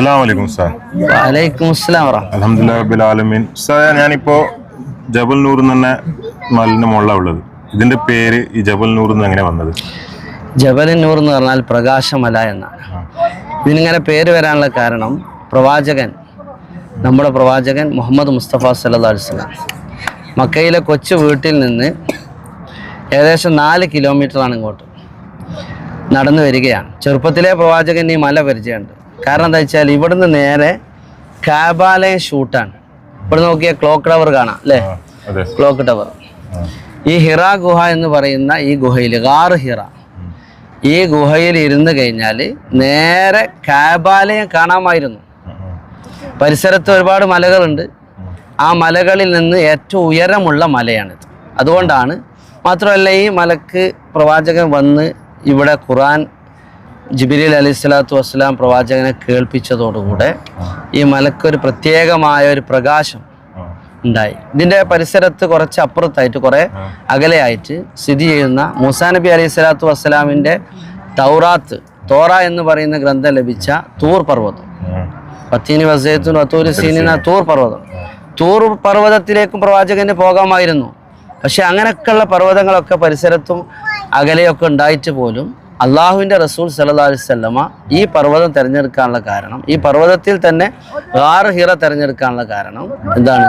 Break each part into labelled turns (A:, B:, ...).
A: അസ്സാം വലൈക്കും സാർ.
B: വലൈക്കും
A: അലഹമുല്ലാ റബ്ബിൽ ആലമീൻ. സാർ ഞാനിപ്പോ ജബൽ നൂർ എന്ന് തന്നെ മലിന് മുകളിലാണ് ഉള്ളത്. ഇതിന്റെ പേര് ഈ ജബൽ നൂർ എന്ന് എങ്ങനെ വന്നത്?
B: ജബലന്നൂർ എന്ന് പറഞ്ഞാൽ പ്രകാശമല എന്നാണ്. ഇതിനിങ്ങനെ പേര് വരാനുള്ള കാരണം പ്രവാചകൻ നമ്മുടെ പ്രവാചകൻ മുഹമ്മദ് മുസ്തഫ സല്ലാ വസ്ലാം മക്കയിലെ കൊച്ചു വീട്ടിൽ നിന്ന് ഏകദേശം നാല് കിലോമീറ്ററാണ് ഇങ്ങോട്ട് നടന്നു വരികയാണ്. ചെറുപ്പത്തിലെ പ്രവാചകൻ ഈ മല പരിചയമുണ്ട്. കാരണം എന്താ വെച്ചാൽ ഇവിടുന്ന് നേരെ കാബാലയം ഷൂട്ടാണ് ഇവിടെ നോക്കിയാൽ ക്ലോക്ക് ടവർ കാണാം അല്ലേ? ക്ലോക്ക് ടവർ ഈ ഹിറ ഗുഹ എന്ന് പറയുന്ന ഈ ഗുഹയിൽ ഗാർ ഹിറ. ഈ ഗുഹയിൽ ഇരുന്ന് കഴിഞ്ഞാൽ നേരെ കാബാലയം കാണാമായിരുന്നു. പരിസരത്ത് ഒരുപാട് മലകളുണ്ട്. ആ മലകളിൽ നിന്ന് ഏറ്റവും ഉയരമുള്ള മലയാണിത്. അതുകൊണ്ടാണ് മാത്രമല്ല ഈ മലക്ക് പ്രവാചകൻ വന്ന് ഇവിടെ ഖുറാൻ ജിബിരിൽ അലി സ്വലാത്തു വസ്സലാം പ്രവാചകനെ കേൾപ്പിച്ചതോടുകൂടെ ഈ മലക്കൊരു പ്രത്യേകമായ ഒരു പ്രകാശം ഉണ്ടായി. ഇതിന്റെ പരിസരത്ത് കുറച്ച് അപ്പുറത്തായിട്ട് കുറെ അകലെയായിട്ട് സ്ഥിതി ചെയ്യുന്ന മൂസാ നബി അലൈഹി സ്വലാത്തു വസ്സലാമിന്റെ തൗറാത്ത് തോറ എന്ന് പറയുന്ന ഗ്രന്ഥം ലഭിച്ച തൂർ
A: പർവതം.
B: പത്തീനി വസയത്തുൻ അത്തൂര് സീനിന തൂർ പർവതം. തൂർ പർവതത്തിലേക്കും പ്രവാചകന് പോകാമായിരുന്നു. പക്ഷെ അങ്ങനെയൊക്കെയുള്ള പർവതങ്ങളൊക്കെ പരിസരത്തും അകലെയൊക്കെ ഉണ്ടായിട്ട് പോലും അള്ളാഹുവിന്റെ റസൂൽ സല്ലാ അലൈഹി വസല്ലമ ഈ പർവതം തിരഞ്ഞെടുക്കാനുള്ള കാരണം ഈ പർവതത്തിൽ തന്നെ ഗാർ ഹിറ തിരഞ്ഞെടുക്കാനുള്ള കാരണം എന്താണ്?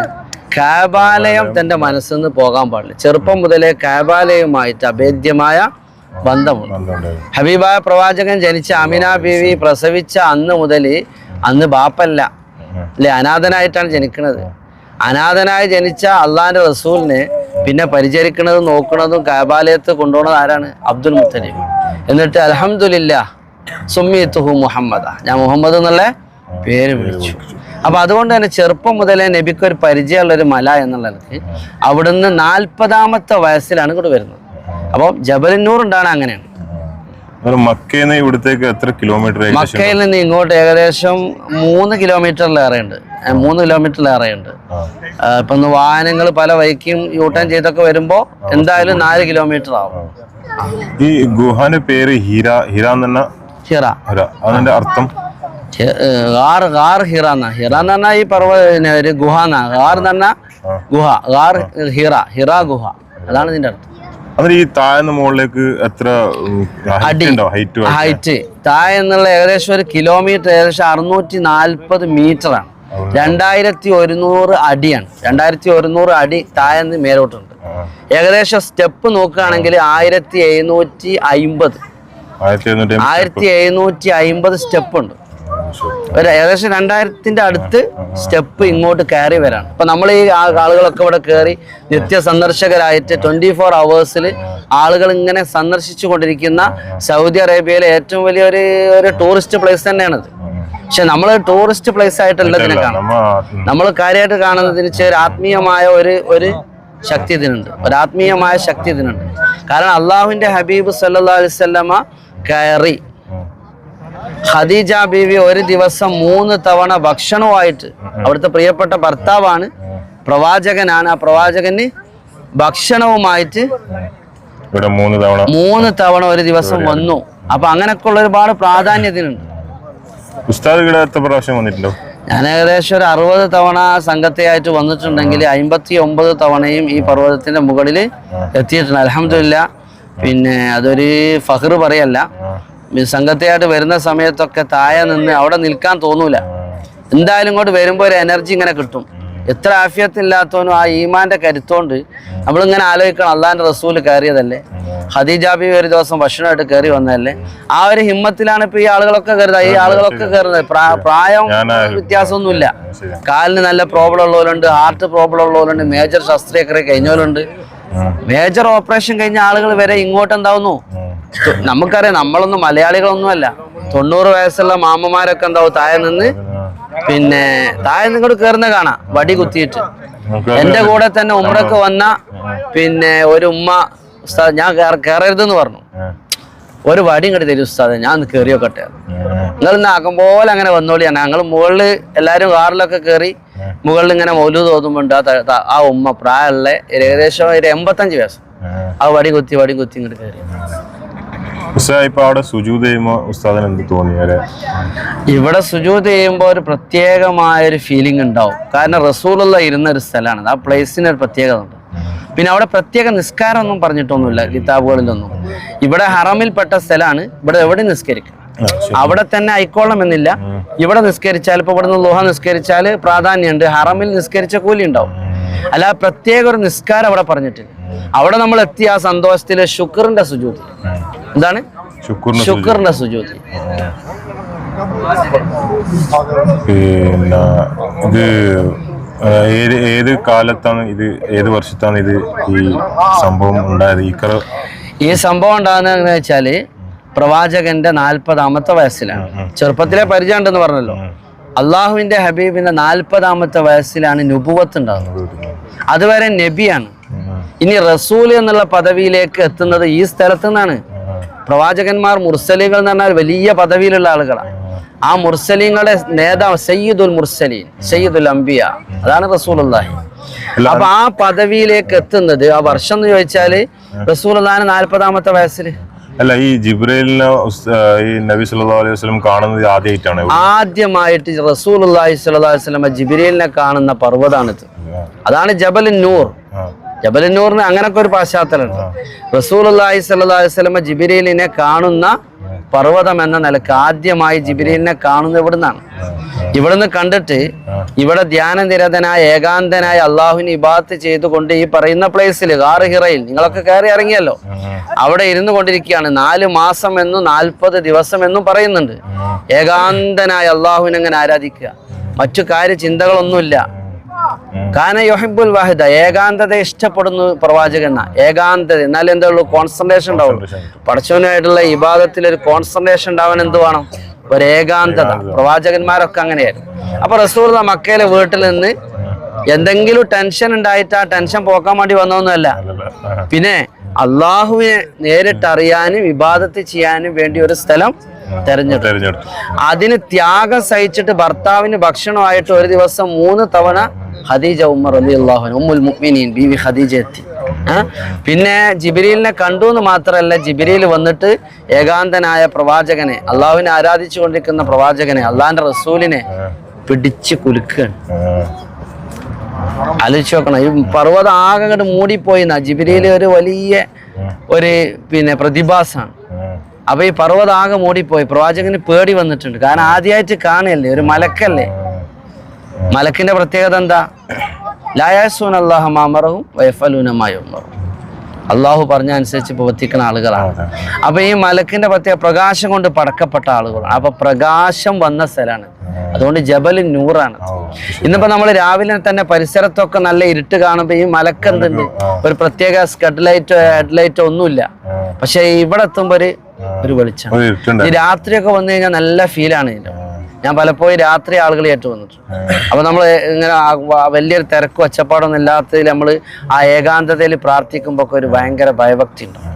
B: കാബാലയം തന്റെ മനസ്സിൽ നിന്ന് പോകാൻ പാടില്ല. ചെറുപ്പം മുതലേ കാബാലയവുമായിട്ട് അഭേദ്യമായ ബന്ധമുണ്ട്. ഹബീബായ പ്രവാചകൻ ജനിച്ച അമിന ബീവി പ്രസവിച്ച അന്ന് മുതൽ അന്ന് ബാപ്പല്ല. അല്ലെ? അനാഥനായിട്ടാണ് ജനിക്കുന്നത് അനാഥനായി ജനിച്ച അള്ളാഹിന്റെ റസൂലിനെ പിന്നെ പരിചരിക്കുന്നതും നോക്കുന്നതും കാബാലയത്ത് കൊണ്ടുപോകുന്നത് ആരാണ്? അബ്ദുൽ മുത്തലിബ്. എന്നിട്ട് അലഹമില്ല സുമ്മിത്തുഹു മുഹമ്മദ. ഞാൻ മുഹമ്മദ് എന്നുള്ള പേര് വിളിച്ചു. അപ്പൊ അതുകൊണ്ട് തന്നെ ചെറുപ്പം മുതലേ നബിക്ക് ഒരു പരിചയമുള്ള ഒരു മല എന്നുള്ളത് അവിടുന്ന് നാൽപ്പതാമത്തെ വയസ്സിലാണ് ഇങ്ങോട്ട് വരുന്നത്. അപ്പം ജബലിന്നൂർ ഉണ്ടാണ് അങ്ങനെയാണ്
A: മക്കയിൽ ഇവിടത്തേക്ക് എത്ര കിലോമീറ്റർ
B: മക്കയിൽ നിന്ന് ഇങ്ങോട്ട് ഏകദേശം മൂന്ന് കിലോമീറ്ററിലേറെ ഉണ്ട് മൂന്ന് കിലോമീറ്ററിലേറെ ഉണ്ട്
A: ആ,
B: ഇപ്പൊ വാഹനങ്ങൾ പല വൈക്കും യൂട്ടേൺ ചെയ്തൊക്കെ വരുമ്പോ എന്തായാലും നാല് കിലോമീറ്റർ ആവും.
A: ഈ ഗുഹാന്റെ പേര് ഹീര ഹീര തന്നെ
B: ഹിറ
A: അതിന്റെ അർത്ഥം?
B: ഗാർ ഗാർ ഹിറ എന്നാ. ഹിറ എന്ന് പറഞ്ഞാൽ ഈ പർവ പിന്നെ ഒരു ഗുഹ എന്നാ. ഗാർ എന്ന് പറഞ്ഞാൽ ഗുഹ. ഗാർ ഹിറ ഹിറ ഗുഹ. അതാണ് ഇതിന്റെ അർത്ഥം.
A: ഈ താഴ്ന്ന മുകളിലേക്ക് എത്ര ഹൈറ്റ് താഴെന്നുള്ള ഹൈറ്റ്
B: ഹൈറ്റ് താഴെ എന്നുള്ള ഏകദേശം ഒരു കിലോമീറ്റർ ഏകദേശം അറുന്നൂറ്റി നാൽപ്പത് മീറ്റർ ആണ്. രണ്ടായിരത്തി ഒരുന്നൂറ് അടിയാണ്. രണ്ടായിരത്തി ഒരുന്നൂറ് അടി താഴെ മേലോട്ടുണ്ട്. ഏകദേശം സ്റ്റെപ്പ് നോക്കുകയാണെങ്കിൽ ആയിരത്തി എഴുന്നൂറ്റി അയിമ്പത്
A: ആയിരത്തി എഴുന്നൂറ്റി അമ്പത്
B: അയിമ്പത് സ്റ്റെപ്പ് ഉണ്ട്. ഒരു ഏകദേശം രണ്ടായിരത്തിന്റെ അടുത്ത് സ്റ്റെപ്പ് ഇങ്ങോട്ട് കയറി വരാണ്. അപ്പൊ നമ്മൾ ഈ ആളുകളൊക്കെ ഇവിടെ കയറി നിത്യ സന്ദർശകരായിട്ട് ട്വന്റി ഫോർ അവേഴ്സിൽ ആളുകൾ ഇങ്ങനെ സന്ദർശിച്ചു കൊണ്ടിരിക്കുന്ന സൗദി അറേബ്യയിലെ ഏറ്റവും വലിയ ഒരു ഒരു ടൂറിസ്റ്റ് പ്ലേസ് തന്നെയാണത്. പക്ഷെ നമ്മൾ ടൂറിസ്റ്റ് പ്ലേസ് ആയിട്ടല്ല ഇതിനെ കാണാം നമ്മൾ കാര്യമായിട്ട് കാണുന്നതിന് ഒരു ആത്മീയമായ ഒരു ഒരു ശക്തി ഇതിനുണ്ട്. ഒരു ആത്മീയമായ ശക്തി ഇതിനുണ്ട്. കാരണം അള്ളാഹുവിന്റെ ഹബീബ് സല്ലല്ലാഹു അലൈഹി വസല്ലമ കയറി.
A: ഹദീജ
B: ഖദീജ ബീവി ഒരു ദിവസം മൂന്ന് തവണ ഭക്ഷണവുമായിട്ട് അവിടുത്തെ പ്രിയപ്പെട്ട ഭർത്താവാണ്. പ്രവാചകനാണ്. ആ പ്രവാചകന് ഭക്ഷണവുമായിട്ട്
A: ഇവിടെ മൂന്ന് തവണ
B: മൂന്ന് തവണ ഒരു ദിവസം വന്നു. അപ്പൊ അങ്ങനെയൊക്കെ ഉള്ള ഒരുപാട് പ്രാധാന്യത്തിനുണ്ട്.
A: ഉസ്താദ് ഇവിടെ എത്ര പ്രാവശ്യം വന്നിട്ടുണ്ടോ?
B: ഞാൻ ഏകദേശം ഒരു അറുപത് തവണ സംഘത്തെയായിട്ട് വന്നിട്ടുണ്ടെങ്കിൽ അമ്പത്തി ഒമ്പത് തവണയും ഈ പർവതത്തിന്റെ മുകളിൽ എത്തിയിട്ടുണ്ട്. അലഹമില്ല പിന്നെ അതൊരു ഫഹർ പറയല്ല. സംഘത്തെയായിട്ട് വരുന്ന സമയത്തൊക്കെ താഴെ നിന്ന് അവിടെ നിൽക്കാൻ തോന്നൂല. എന്തായാലും ഇങ്ങോട്ട് വരുമ്പോൾ ഒരു എനർജി ഇങ്ങനെ കിട്ടും. എത്ര ആഫിയത്തില്ലാത്തവനും ആ ഈമാന്റെ കരുത്തോണ്ട് നമ്മളിങ്ങനെ ആലോചിക്കണം. അള്ളാന്റെ റസൂൽ കയറിയതല്ലേ? ഖദീജാബി ഒരു ദിവസം ഭക്ഷണമായിട്ട് കയറി വന്നതല്ലേ? ആ ഒരു ഹിമ്മത്തിലാണ് ഇപ്പൊ ഈ ആളുകളൊക്കെ കയറുന്നത്. ഈ ആളുകളൊക്കെ കയറുന്നത്. പ്രായം വ്യത്യാസമൊന്നുമില്ല. കാലിന് നല്ല പ്രോബ്ലം ഉള്ളവരുണ്ട് ഹാർട്ട് പ്രോബ്ലം ഉള്ളവരുണ്ട് മേജർ ശസ്ത്രക്രിയ കഴിഞ്ഞവരുണ്ട്. മേജർ ഓപ്പറേഷൻ കഴിഞ്ഞ ആളുകൾ വരെ ഇങ്ങോട്ട് എന്താവുന്നു? നമുക്കറിയാം നമ്മളൊന്നും മലയാളികളൊന്നുമല്ല. തൊണ്ണൂറ് വയസ്സുള്ള മാമ്മമാരൊക്കെ എന്താവും താഴെ നിന്ന് പിന്നെ താഴെ നിങ്ങോട്ട് കയറുന്ന കാണാം. വടി കുത്തിയിട്ട്. എന്റെ കൂടെ തന്നെ ഉമ്രക്ക് വന്ന പിന്നെ ഒരു ഉമ്മ ഉസ്താദ് ഞാൻ കയറരുതെന്ന് പറഞ്ഞു. ഒരു വടി ഇങ്ങോട്ട് തരും ഉസ്താദ് ഞാൻ കയറി നോക്കട്ടെ
A: ഉം,
B: നിങ്ങൾ ഇന്ന് ആക്കും പോലെ അങ്ങനെ വന്നോളിയാണ് ഞങ്ങൾ മുകളിൽ എല്ലാവരും കാറിലൊക്കെ കയറി മുകളിൽ ഇങ്ങനെ മൗലു തോന്നുമ്പോണ്ട് ആ ആ ഉമ്മ പ്രായമുള്ള ഏകദേശം ഒരു എൺപത്തഞ്ച് വയസ്സ്. ആ. വടി കുത്തി വടി കുത്തി ഇങ്ങോട്ട് കയറി
A: ഇപ്പൊ അവിടെ സുജൂത് ചെയ്യുമ്പോ ഉസ്താദിന് എന്ത് തോന്നി
B: ഇവിടെ സുജൂത് ചെയ്യുമ്പോൾ ഒരു പ്രത്യേകമായ ഒരു ഫീലിംഗ് ഉണ്ടാവും. കാരണം റസൂലുള്ള ഇരുന്ന ഒരു സ്ഥലമാണ് ആ പ്ലേസിന് ഒരു പ്രത്യേകത ഉണ്ട്. പിന്നെ അവിടെ പ്രത്യേക നിസ്കാരമൊന്നും പറഞ്ഞിട്ടൊന്നുമില്ല കിതാബുകളിലൊന്നും. ഇവിടെ ഹറമിൽപ്പെട്ട സ്ഥലമാണ് ഇവിടെ എവിടെ നിസ്കരിക്കും. അവിടെ തന്നെ ആയിക്കോളണം എന്നില്ല ഇവിടെ നിസ്കരിച്ചാൽ ഇപ്പൊ ഇവിടുന്ന് ലോഹ നിസ്കരിച്ചാൽ പ്രാധാന്യമുണ്ട്. ഹറമിൽ നിസ്കരിച്ച കൂലി ഉണ്ടാവും. അല്ല പ്രത്യേക ഒരു നിസ്കാരം അവിടെ പറഞ്ഞിട്ടില്ല അവിടെ നമ്മൾ എത്തിയ ആ സന്തോഷത്തിലെ ശുക്റിന്റെ സുജൂതി. എന്താണ്?
A: ശുക്രന്റെ
B: ശുക്റിന്റെ സുജൂതി.
A: പിന്നെ ഇത് ഏത് ഏത് കാലത്താണ് ഇത് ഏത് വർഷത്താണ് ഇത് ഈ സംഭവം ഉണ്ടായത്? ഇക്കറ
B: ഈ സംഭവം ഉണ്ടാകുന്ന വെച്ചാൽ പ്രവാചകന്റെ നാൽപ്പതാമത്തെ വയസ്സിലാണ്. ചെറുപ്പത്തിലെ പരിചയം ഉണ്ടെന്ന് പറഞ്ഞല്ലോ അള്ളാഹുവിന്റെ ഹബീബിന്റെ നാൽപ്പതാമത്തെ വയസ്സിലാണ് നുപുവത്ത് ഉണ്ടാകുന്നത്. അതുവരെ നബിയാണ്. ഇനി റസൂൽ എന്നുള്ള പദവിയിലേക്ക് എത്തുന്നത് ഈ സ്ഥലത്തു നിന്നാണ്. പ്രവാചകന്മാർ മുർസലികൾ എന്ന് പറഞ്ഞാൽ വലിയ പദവിയിലുള്ള ആളുകളാണ്. ആ മുർസലീങ്ങളുടെ നേതാവ് സയ്യിദുൽ മുർസലീൻ സയ്യിദുൽ അംബിയ. അതാണ് റസൂലുള്ളാഹി. അപ്പൊ ആ പദവിയിലേക്ക് എത്തുന്നത് ആ വർഷം എന്ന് ചോദിച്ചാൽ റസൂലുള്ളാഹിന് നാൽപ്പതാമത്തെ വയസ്സിൽ
A: അല്ല ഈ ജിബ്രൈലിനെ ഈ നബി സല്ലല്ലാഹു അലൈഹി വസല്ലം കാണുന്നത് ആദ്യമായിട്ടാണ്
B: ആദ്യമായിട്ട് റസൂലുള്ളാഹി സ്വല്ലല്ലാഹു അലൈഹി വസല്ലം ജിബ്രീലിനെ കാണുന്ന പർവതാണിത്. അതാണ് ജബൽ നൂർ. ജബൽ നൂറിന് അങ്ങനൊക്കെ ഒരു പശ്ചാത്തലമുണ്ട്. റസൂലുള്ളാഹി സ്വല്ലല്ലാഹു അലൈഹി വസല്ലം ജിബ്രീലിനെ കാണുന്ന പർവതം എന്ന നിലയ്ക്ക് ആദ്യമായി ജിബ്രീലിനെ കാണുന്നത് ഇവിടുന്നാണ്. ഇവിടുന്ന് കണ്ടിട്ട് ഇവിടെ ധ്യാനനിരതനായ ഏകാന്തനായ അള്ളാഹുവിന് ഇബാത്ത് ചെയ്തുകൊണ്ട് ഈ പറയുന്ന പ്ലേസിൽ ഗാറ് ഹിറയിൽ നിങ്ങളൊക്കെ കയറി ഇറങ്ങിയല്ലോ. അവിടെ ഇരുന്നു കൊണ്ടിരിക്കുകയാണ്. നാല് മാസം എന്നും നാൽപ്പത് ദിവസം എന്നും പറയുന്നുണ്ട് ഏകാന്തനായ അള്ളാഹുവിനെ അങ്ങനെ ആരാധിക്കുക. മറ്റു കാര്യ ചിന്തകളൊന്നുമില്ല. കാന യോഹിബുൽ വാഹിദ ഏകാന്തത ഇഷ്ടപ്പെടുന്നു പ്രവാചകൻ ഏകാന്തത എന്നാലും എന്താ ഉള്ളൂ കോൺസെൻട്രേഷൻ പഠിച്ചവനായിട്ടുള്ള പടച്ചവനായിട്ടുള്ള ഇബാദത്തിൽ ഒരു കോൺസെൻട്രേഷൻ ഉണ്ടാവാൻ എന്ത് വേണം? ഒരു ഏകാന്തത. പ്രവാചകന്മാരൊക്കെ അങ്ങനെയായിരുന്നു. അപ്പൊ റസൂർ മക്കയിലെ വീട്ടിൽ നിന്ന് എന്തെങ്കിലും ടെൻഷൻ ഉണ്ടായിട്ട് ആ ടെൻഷൻ പോക്കാൻ വേണ്ടി വന്നൊന്നുമല്ല പിന്നെ അള്ളാഹുവിനെ നേരിട്ടറിയാനും വിവാദത്തിൽ വിവാദത്ത് ചെയ്യാനും വേണ്ടി ഒരു സ്ഥലം തെരഞ്ഞെടുത്തു.
A: തെരഞ്ഞെടുത്തു.
B: അതിന് ത്യാഗം സഹിച്ചിട്ട് ഭർത്താവിന് ഭക്ഷണമായിട്ട് ഒരു ദിവസം മൂന്ന് തവണ ഖദീജ ഉമ്മർ അലി അള്ളാഹുൻ ഉമ്മുൽ മുക്മിനീൻ ബി വി ഖദീജ എത്തി. പിന്നെ ജിബിരിലിനെ കണ്ടു എന്ന് മാത്രമല്ല ജിബിരിയിൽ വന്നിട്ട് ഏകാന്തനായ പ്രവാചകനെ അള്ളാഹുവിനെ ആരാധിച്ചു കൊണ്ടിരിക്കുന്ന പ്രവാചകനെ അള്ളാഹിന്റെ റസൂലിനെ പിടിച്ച് കുലുക്കുകയാണ്. ആലോചിച്ച് നോക്കണം. ഈ പർവതം ആകെ അങ്ങോട്ട് മൂടിപ്പോയി ജിബിരിയിൽ ഒരു വലിയ ഒരു പിന്നെ പ്രതിഭാസമാണ് അപ്പൊ ഈ പർവതാകെ മൂടിപ്പോയി. പ്രവാചകന് പേടി വന്നിട്ടുണ്ട്. കാരണം ആദ്യമായിട്ട് കാണുകയല്ലേ ഒരു മലക്കല്ലേ? മലക്കിന്റെ പ്രത്യേകത എന്താ? ലായാസൂൻ അള്ളാഹു മാമറവും വയഫലൂനമായ അള്ളാഹു പറഞ്ഞ അനുസരിച്ച് പ്രവർത്തിക്കുന്ന ആളുകളാണ്. അപ്പൊ ഈ മലക്കിന്റെ പ്രത്യേക പ്രകാശം കൊണ്ട് പടക്കപ്പെട്ട ആളുകളാണ്. അപ്പൊ പ്രകാശം വന്ന സ്ഥലമാണ്. അതുകൊണ്ട് ജബൽ നൂറാണ്. ഇന്നിപ്പോ നമ്മൾ രാവിലെ തന്നെ പരിസരത്തൊക്കെ നല്ല ഇരുട്ട് കാണുമ്പോ ഈ മലക്കെന്തുണ്ട്? ഒരു പ്രത്യേക സ്കഡ് ലൈറ്റോ ഹെഡ്ലൈറ്റോ ഒന്നുമില്ല. പക്ഷെ ഇവിടെ എത്തുമ്പോ ഒരു ഒരു വെളിച്ചം. ഈ രാത്രിയൊക്കെ വന്നു കഴിഞ്ഞാൽ നല്ല ഫീലാണ് ഇതിന്റെ ഞാൻ പലപ്പോഴും രാത്രി ആളുകളായിട്ട് വന്നിട്ടുണ്ട് അപ്പൊ നമ്മൾ ഇങ്ങനെ വലിയൊരു തിരക്കും ഒച്ചപ്പാടൊന്നും ഇല്ലാത്തതിൽ നമ്മൾ ആ ഏകാന്തതയിൽ പ്രാർത്ഥിക്കുമ്പോൾ ഒക്കെ ഒരു ഭയങ്കര ഭയഭക്തി ഉണ്ടാവും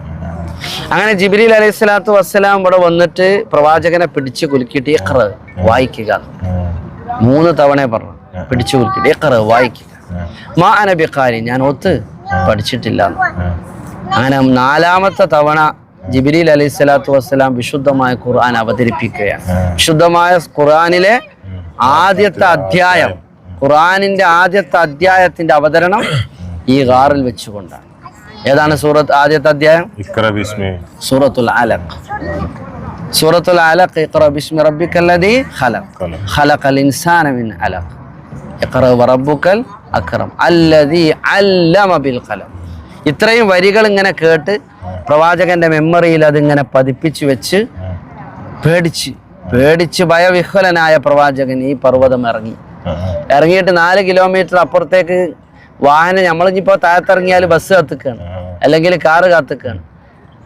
B: അങ്ങനെ ജിബിലി അലൈഹി സ്വലാത്തു വസ്സലാം ഇവിടെ വന്നിട്ട് പ്രവാചകനെ പിടിച്ചു കുലുക്കിയിട്ട് ഇഖ്റ വായിക്കുക. മൂന്ന് തവണ പറഞ്ഞു. പിടിച്ചു കുലുക്കിയിട്ട് ഇഖ്റ വായിക്കുക. മാ അനബിക്കാരി ഞാൻ ഒത്ത് പഠിച്ചിട്ടില്ല അങ്ങനെ നാലാമത്തെ തവണ ജിബിരിൽ അലൈഹി സ്വലാത്തു വസ്സലാം വിശുദ്ധമായ ഖുർആൻ അവതരിപ്പിക്കുകയാണ്. വിശുദ്ധമായ ഖുർആനിലെ ആദ്യത്തെ അധ്യായം. ഖുർആനിന്റെ ആദ്യത്തെ അധ്യായത്തിന്റെ അവതരണം ഈ ഗാറിൽ വെച്ചുകൊണ്ടാണ്. ഏതാണ് സൂറത്ത് ആദ്യത്തെ അധ്യായം? സൂറത്തുൽ അലഖ്. സൂറത്തുൽ അലഖ് ഇഖ്റ ബിസ്മി റബ്ബിക്കല്ലദീ ഖലഖ്.
A: ഖലഖ്.
B: ഖലഖൽ ഇൻസാന മിൻ അലഖ്. ഇഖ്റ വറബ്ബുക്കൽ അക്രം. അല്ലദീ അല്ലമ ബിൽ ഖലം ഇത്രയും വരികൾ ഇങ്ങനെ കേട്ട് പ്രവാചകന്റെ മെമ്മറിയിൽ അതിങ്ങനെ പതിപ്പിച്ചു വെച്ച് പേടിച്ച് പേടിച്ച് ഭയവിഹ്വലനായ പ്രവാചകൻ ഈ പർവതം ഇറങ്ങി. ഇറങ്ങിയിട്ട് നാല് കിലോമീറ്റർ അപ്പുറത്തേക്ക് വാഹനം നമ്മളിപ്പോ താഴത്തിറങ്ങിയാൽ ബസ് കത്തിക്കാണ്. അല്ലെങ്കിൽ കാറ് കാത്തിക്കാണ്.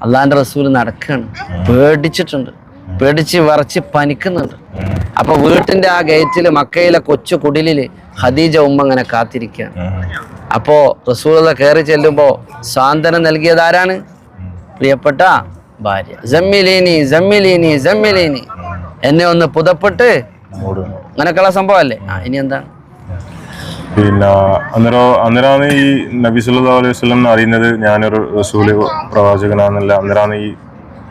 B: അള്ളാന്റെ റസൂൽ നടക്കാണ്. പേടിച്ചിട്ടുണ്ട്. പേടിച്ച് വിറച്ച് പനിക്കുന്നുണ്ട്. അപ്പൊ വീട്ടിന്റെ ആ ഗേറ്റിൽ മക്കയിലെ കൊച്ചു കുടിലിൽ ഖദീജ ഉമ്മ അങ്ങനെ കാത്തിരിക്കുകയാണ് അപ്പോ റസൂല കയറി ചെല്ലുമ്പോ സാന്ത്വനം നൽകിയത് ആരാണ്? പ്രിയപ്പെട്ട ഭാര്യ. ജമ്മിലീനി ജമ്മിലീനി ജമ്മിലീനി. എന്നെ ഒന്ന് പുതപ്പെട്ട് അങ്ങനെയൊക്കെയുള്ള സംഭവമല്ലേ? ആ ഇനി എന്താണ്?
A: പിന്നെ അന്നേരം അന്നേരമാണ് ഈ നബി സല്ലല്ലാഹു അലൈഹി വസല്ലം അറിയുന്നത് ഞാനൊരു റസൂൽ പ്രവാചകനാന്നല്ല അന്നേരമാണ് ഈ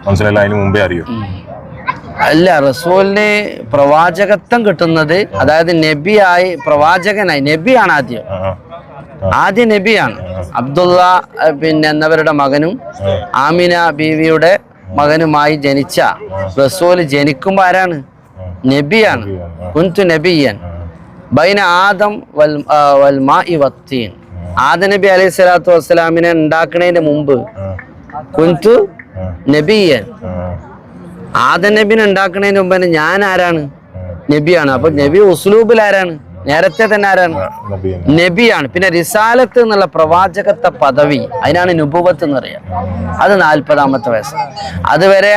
A: മനസ്സിലായില്ല അതിന് മുമ്പേ അറിയോ?
B: അല്ല റസൂലിന് പ്രവാചകത്വം കിട്ടുന്നത് അതായത് നബിയായി പ്രവാചകനായി നബിയാണ് ആദ്യം. ആദ്യം നബിയാണ്. അബ്ദുള്ള പിന്നെ എന്നവരുടെ മകനും ആമിന ബീവിയുടെ മകനുമായി ജനിച്ച റസൂൽ ജനിക്കുമ്പോ ആരാണ്? നബിയാണ്. കുന്തു നബിയൻ. ബൈന ആദം വൽ വൽമാ ഇവത്തീൻ ആദ നബി അലൈഹി സ്വലാത്തു വസ്സലാമിനെ ഉണ്ടാക്കുന്നതിന് മുമ്പ് കുന്തു നബിയൻ. ആദ നബിനെ ഉണ്ടാക്കുന്നതിന് മുമ്പ് ഞാൻ ആരാണ്? നബിയാണ്. അപ്പൊ നബി ഉസ്ലൂബിൽ ആരാണ്? നേരത്തെ തന്നെ ആരാണ്?
A: നബിയാണ്.
B: പിന്നെ റിസാലത്ത് എന്നുള്ള പ്രവാചകത്വ പദവി അതിനാണ് നുബുവത്ത് എന്ന് പറയാം അത് നാൽപ്പതാമത്തെ വയസ്സ് അതുവരെ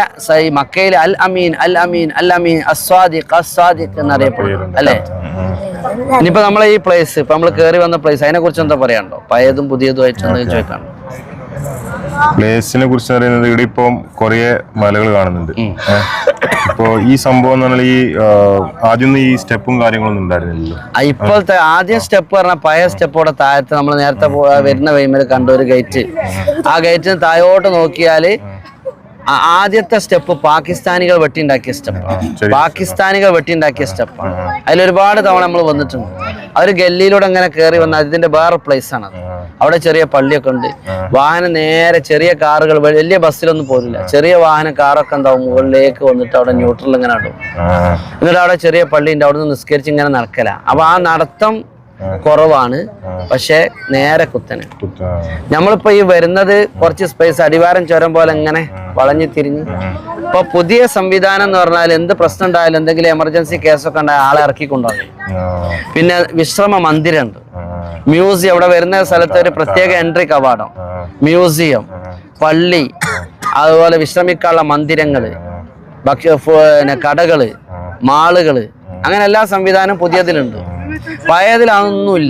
B: മക്കയിൽ അൽ അമീൻ അൽ അമീൻ അൽ അമീൻ അസ്വാദിഖ് അസ്വാദിഖ് എന്നറിയപ്പെടുന്നു അല്ലേ? ഇനിയിപ്പോ നമ്മളെ ഈ പ്ലേസ് ഇപ്പൊ നമ്മൾ കേറി വന്ന പ്ലേസ് അതിനെ കുറിച്ച് എന്താ പറയാനുണ്ടോ? പഴയതും പുതിയതും ആയിട്ട് ചോദിക്കാണോ
A: പ്ലേസിനെ കുറിച്ച് പറയുന്നത് ഇവിടെ ഇപ്പം കുറേ മലകൾ കാണുന്നുണ്ട്. ഏ. ഈ സംഭവം എന്ന് പറഞ്ഞാൽ ഈ ആദ്യം ഈ സ്റ്റെപ്പും കാര്യങ്ങളൊന്നും ഉണ്ടായിരുന്നില്ലല്ലോ
B: ഇപ്പോഴത്തെ ആദ്യം സ്റ്റെപ്പ് പറഞ്ഞ പഴയ സ്റ്റെപ്പോടെ താഴത്ത് നമ്മൾ നേരത്തെ വരുന്ന വൈമേൽ കണ്ട ഒരു ഗേറ്റ് ആ ഗേറ്റിന് താഴോട്ട് നോക്കിയാൽ ആ ആദ്യത്തെ സ്റ്റെപ്പ് പാകിസ്ഥാനികൾ വെട്ടിണ്ടാക്കിയ സ്റ്റെപ്പാണ്
A: ശരി.
B: പാകിസ്ഥാനികൾ വെട്ടിണ്ടാക്കിയ സ്റ്റെപ്പാണ് അതിലൊരുപാട് തവണ നമ്മൾ വന്നിട്ടുണ്ട്. അവർ ഗല്ലിയിലൂടെ അങ്ങനെ കയറി വന്ന അതിന്റെ വേറെ പ്ലേസ് ആണ് അവിടെ ചെറിയ പള്ളിയൊക്കെ ഉണ്ട്. വാഹനം നേരെ ചെറിയ കാറുകൾ വലിയ ബസ്സിലൊന്നും പോരില്ല ചെറിയ വാഹന കാറൊക്കെ ഉണ്ടാവും മുകളിലേക്ക് വന്നിട്ട് അവിടെ ന്യൂട്രൽ ഇങ്ങനെ ഇടും എന്നിട്ട് അവിടെ ചെറിയ പള്ളിയുണ്ട് അവിടെ നിന്ന് നിസ്കരിച്ച് ഇങ്ങനെ നടക്കല. അപ്പൊ ആ നടത്തം കുറവാണ്. പക്ഷെ നേരെ കുത്തനെ. നമ്മളിപ്പോ ഈ വരുന്നത് കുറച്ച് സ്പേസ് അടിവാരം ചുരം പോലെ ഇങ്ങനെ വളഞ്ഞു തിരിഞ്ഞു. ഇപ്പൊ പുതിയ സംവിധാനം എന്ന് പറഞ്ഞാൽ എന്ത് പ്രശ്നം ഉണ്ടായാലും എന്തെങ്കിലും എമർജൻസി കേസൊക്കെ ഉണ്ടായാൽ ആളെ
A: ഇറക്കിക്കൊണ്ടുപോകും
B: പിന്നെ വിശ്രമ മന്ദിരമുണ്ട്.
A: ഉണ്ട്
B: മ്യൂസിയം അവിടെ വരുന്ന സ്ഥലത്ത് ഒരു പ്രത്യേക എൻട്രി കവാടം. മ്യൂസിയം പള്ളി അതുപോലെ വിശ്രമിക്കാനുള്ള മന്ദിരങ്ങൾ ഭക്ഷ്യ കടകൾ മാളുകൾ അങ്ങനെ എല്ലാ സംവിധാനവും പുതിയതിലുണ്ട്. പഴയതിൽ അതൊന്നുമില്ല